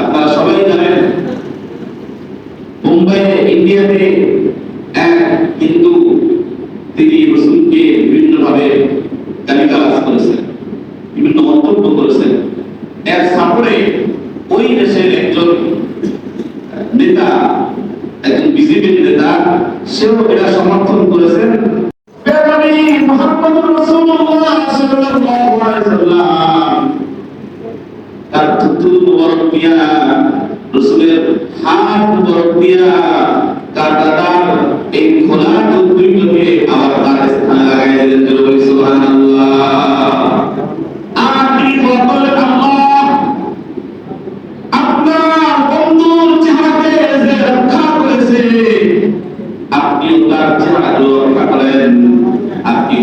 আপনারা সবাই জানেন ইন্ডিয়াতে এক হিন্দু, তিনি রসুলকে করেছেন, বিভিন্ন মন্তব্য করেছেন। ওই দেশের একজন নেতা, একজন বিজেপির নেতা, সেও এটা সমর্থন করেছেন। বেগামি মুহাম্মদুর রাসূলুল্লাহ সাল্লাল্লাহু আলাইহি সাল্লাম দিয়া রসুলের হাত মুবারক দিয়া দাদার এই খোলা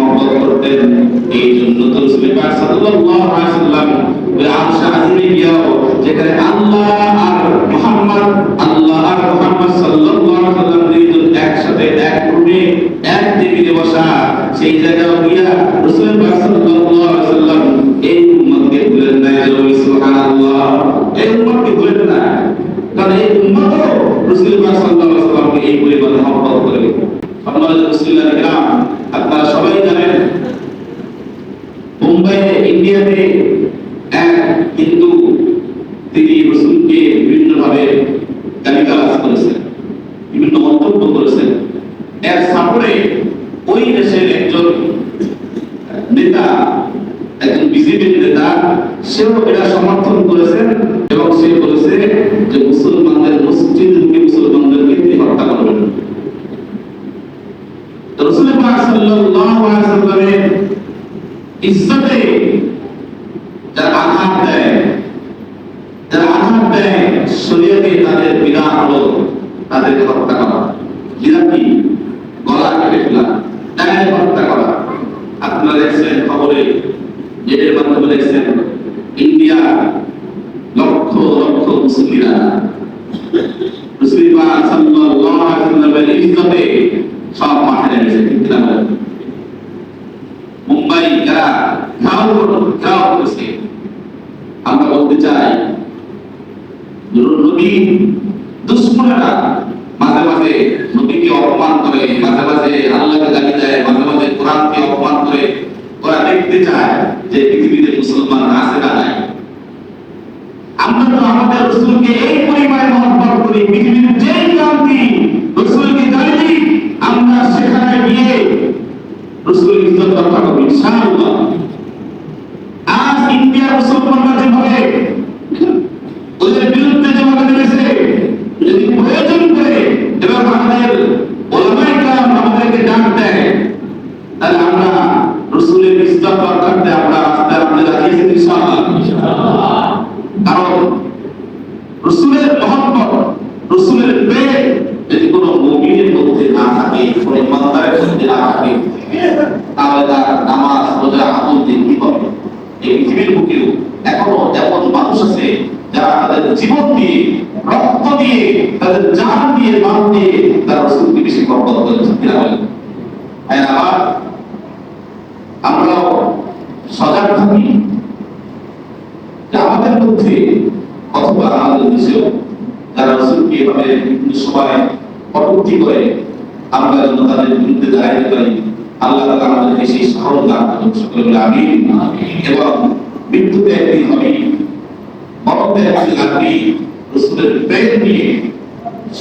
মহব্বত করতেন। এই জন্য তো পাক সাল্লাল্লাহু আলাইহি সাল্লাম ওই আরশ আজিমে গিয়েও যেখানে আল্লাহ আর মুহাম্মদ, আল্লাহ আর মুহাম্মদ সাল্লাল্লাহু আলাইহি সাল্লাম দুইজন একসাথে এক রুমে, এক টেবিলে বসা, সেই জায়গায় গিয়া রাসূল সাল্লাল্লাহু আলাইহি সাল্লাম এই উম্মতকে ভুলেন না জোরে সুবহানাল্লাহ। এই উম্মতকে ভুলেন না। কারণ এই উম্মত রাসূল সাল্লাল্লাহু আলাইহি সাল্লামকে এই পরিমাণ মহব্বত করে আপনারা সবাই জানেন? মুম্বাইয়ে ইন্ডিয়াতে এক হিন্দু তিনি রসুলকে বিভিন্নভাবে গালিগালাজ করেছেন বিভিন্ন মন্তব্য করেছেন এর সাপোর্টে ওই দেশের একজন নেতা একজন বিজেপির নেতা সেও এটা সমর্থন করেছেন এবং সে বলেছে যে মুসলমানদের মসজিদ মুসলমানদেরকে তিনি হত্যা করবেন রসুল পাক সাল্লাল্লাহু আলাইহি সাল্লামের ইজ্জতে যারা আঘাত দেয় যারা আঘাত দেয় শরীয়তে তাদের বিধান হলো তাদেরকে হত্যা করা। বিধান গলা কেটে ফেলা ডাইরেক্ট হত্যা করা। আপনারা দেখছেন খবরে যেটার মাধ্যমে দেখছেন, ইন্ডিয়া লক্ষ লক্ষ মুসলিমরা। মুসলিমা সাল্লাল্লাহু আলাইহি সাল্লামের ইজ্জতে সব মাঠে নেমেছে, ঠিক মুম্বাই যারা ঘাও ঘাও আমরা বলতে চাই নবী দুশ্মনেরা মাঝে মাঝে নবীকে অপমান করে, মাঝে মাঝে আল্লাহকে গালি দেয়, মাঝে মাঝে কোরআনকে অপমান করে। ওরা দেখতে চায় যে পৃথিবীতে মুসলমান আছে না নাই। আমরা তো আমাদের রসুলকে এই পরিমাণে মহব্বত করি, পৃথিবীর যেই ক্রান্তি রসুলকে জানি আমরা সেখানে গিয়ে রসুলের ইজ্জত রক্ষা করব, ইনশাআল্লাহ। তাহলে আমরা রসুলের ইনশাআল্লাহ। কারণ রসুলের প্রেম যদি কোনো মুমিনের মধ্যে না থাকে কোনো ইমানদারের মধ্যে না থাকে তাহলে তার নামাজ রোজা আমল দিয়ে কি হবে এই পৃথিবীর বুকেও এখনও এমন মানুষ আছে যারা তাদের জীবন দিয়ে রক্ত দিয়ে, তাদের জান দিয়ে মান দিয়ে তারা রসুলকে বেশি মহব্বত করেছে কিনা বলেন হ্যাঁ আবার আমরাও সজাগ থাকি আমাদের মধ্যে অথবা আমাদের দেশেও যারা রসুলকে এভাবে বিভিন্ন সময় কটূক্তি করে, আমরা যেন তাদের বিরুদ্ধে দাঁড়াইতে পারি। আল্লাহ তাআলা আমাদেরকে সেই স্মরণ দান করুন। সকলে বলে আমিন। এবং মৃত্যুতে একদিন হবে মরণে একদিন লাগবে রসুলের প্রেম নিয়ে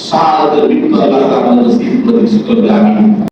শাহাদাতের মৃত্যু আল্লাহ তাআলা নসিব করে